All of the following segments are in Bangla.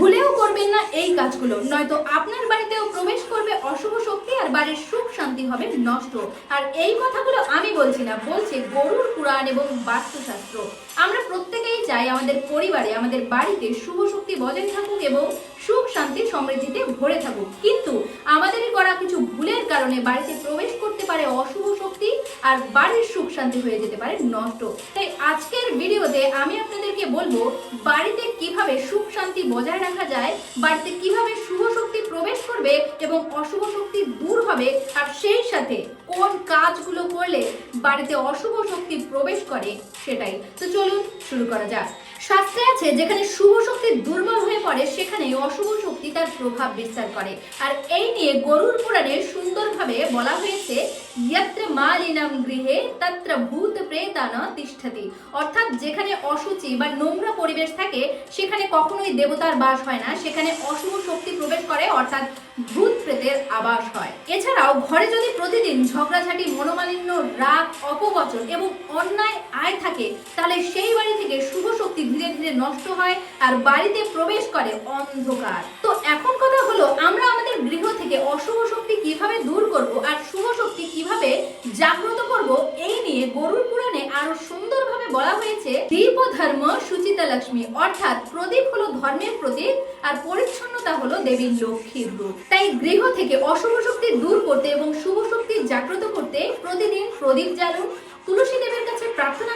ভুলেও করবেন না এই কাজগুলো। নয়তো আপনার বাড়িতেও প্রবেশ করবে অশুভ শক্তি আর বাড়ির সুখ শান্তি হবে নষ্ট। আর এই কথাগুলো আমি বলছি না, বলছে গরুর পুরাণ এবং বাস্তুশাস্ত্র। আমরা প্রত্যেকেই চাই আমাদের পরিবারে, আমাদের বাড়িতে শুভ শক্তি বজায় থাকুক এবং সুখ শান্তি সমৃদ্ধিতে ভরে থাকুক। কিন্তু আমাদেরই করা কিছু ভুলের কারণে বাড়িতে প্রবেশ করতে পারে অশুভ শক্তি আর বাড়ির সুখ শান্তি হয়ে যেতে পারে নষ্ট। তাই আজকের ভিডিওতে আমি আপনাদেরকে বলব, বাড়িতে কীভাবে সুখ শান্তি বজায় রাখা যায়, বাড়িতে কীভাবে শুভ শক্তি প্রবেশ করবে এবং অশুভ শক্তি দূর হবে, আর সেই সাথে কোন কাজগুলো করলে বাড়িতে অশুভ শক্তি প্রবেশ করে সেটাই। তো চলুন শুরু করা যাক। শাস্ত্রে আছে, যেখানে শুভ শক্তি হয়ে পড়ে সেখানে অশুভ শক্তি তার প্রভাব বিস্তার করে। আর এই নিয়ে গরুর পুরাণে সুন্দরভাবে বলা হয়েছে যত্র মালিনাম গৃহে তত্র ভূত প্রেতান তিষ্ঠতি। অর্থাৎ যেখানে অসুচি বা নোংরা পরিবেশ থাকে, সেখানে কখনোই দেবতার বাস হয় না। সেখানে অশুভ শক্তি প্রবেশ করে, অর্থাৎ ভূত প্রেতের আবাস হয়। এছাড়াও ঘরে যদি প্রতিদিন ঝগড়াঝাটি, মনোমালিন্য, রাগ, অপবচন এবং অন্যায় আয় থাকে, তাহলে সেই থেকে শুভ শক্তি ধীরে ধীরে নষ্ট হয় আর বাড়িতে প্রবেশ করে অন্ধকার। তো এখন কথা হলো, আমরা আমাদের গৃহ থেকে অশুভ শক্তি কীভাবে দূর করব আর শুভ শক্তি কীভাবে জাগ্রত করব, এই নিয়ে গরুর পুরাণে আরও সুন্দরভাবে বলা হয়েছে। দীপ ধর্ম সুচিতা লক্ষ্মী, অর্থাৎ প্রদীপ হলো ধর্মের প্রতীক আর পরিচ্ছন্নতা হলো দেবীর লক্ষ্মীর রূপ। তাই গৃহ থেকে অশুভ শক্তি দূর করতে এবং শুভ শক্তি জাগ্রত করতে প্রতিদিন প্রদীপ জ্বালুন, তুলসী দেবের কাছে প্রার্থনা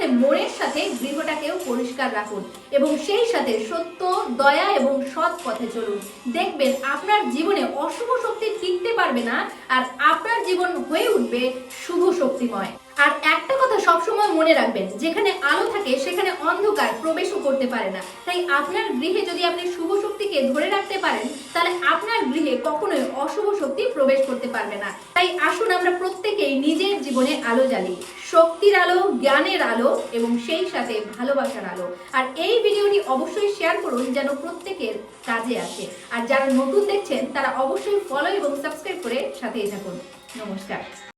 সাথে মনের সাথে গৃহটাকেও পরিষ্কার রাখুন এবং সেই সাথে সত্য, দয়া এবং সৎ পথে চলুন। দেখবেন আপনার জীবনে অশুভ শক্তি টিকতে পারবে না আর আপনার জীবন হয়ে উঠবে শুভ শক্তিময়। আর একটা কথা সবসময় মনে রাখবেন, যেখানে আলো থাকে সেখানে অন্ধকার প্রবেশও করতে পারে না। তাই আপনার গৃহে যদি আপনি শুভ শক্তিকে ধরে রাখতে পারেন, তাহলে আপনার গৃহে কখনোই অশুভ শক্তি প্রবেশ করতে পারবে না। তাই আসুন আমরা প্রত্যেকেই নিজের জীবনে আলো জ্বালি। শক্তির আলো, জ্ঞানের আলো এবং সেই সাথে ভালোবাসার আলো। আর এই ভিডিওটি অবশ্যই শেয়ার করুন যেন প্রত্যেকের কাজে আসে। আর যারা নতুন দেখছেন, তারা অবশ্যই ফলো এবং সাবস্ক্রাইব করে সাথেই থাকুন। নমস্কার।